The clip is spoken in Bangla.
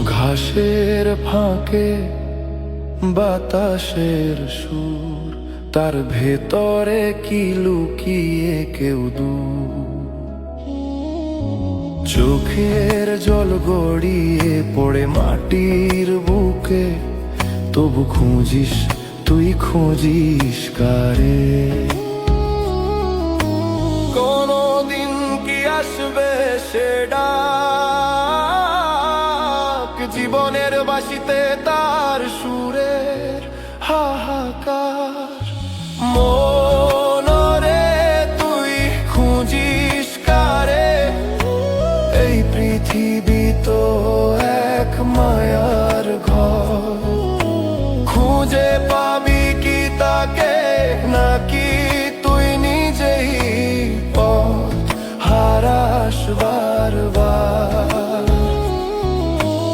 ঘাসের ফাঁকে বাতাসের সুর, তার ভেতরে কি লুকিয়ে কেউ দূর? চোখের জল গড়িয়ে পড়ে মাটির বুকে, তবু খুঁজিস, তুই খুঁজিস কারে? কোনদিন কি আসবে সেটা জীবনের বাসিতে তার সুরের হাহাকার। মনরে তুই খুঁজিস কারে? এই পৃথিবী তো এক মায়ার ঘর। খুঁজে পাবি কি তাকে, নাকি তুই নিজেই পথ হারাস বারবার?